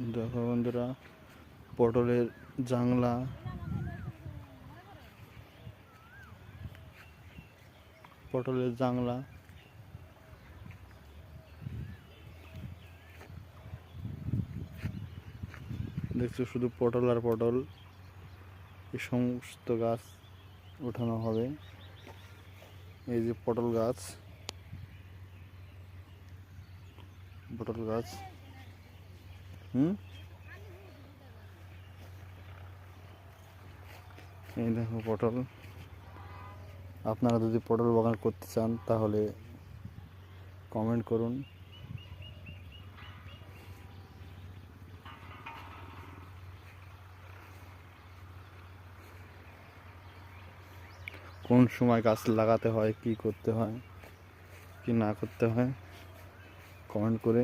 দেখো বন্ধুরা, পটলের জাংলা। পটলের জাংলা। দেখছ শুধু পটল আর পটল? এই সমস্ত গাছ ওঠানো হবে। এই যে পটল গাছ। পটল গাছ। হুম? এই দেখো পটল। আপনারা যদি পটল বাগান করতে চান, তাহলে কমেন্ট করুন। কোন সময় গাছ লাগাতে হয়, কি করতে হয়, কি না করতে হয় কমেন্ট করে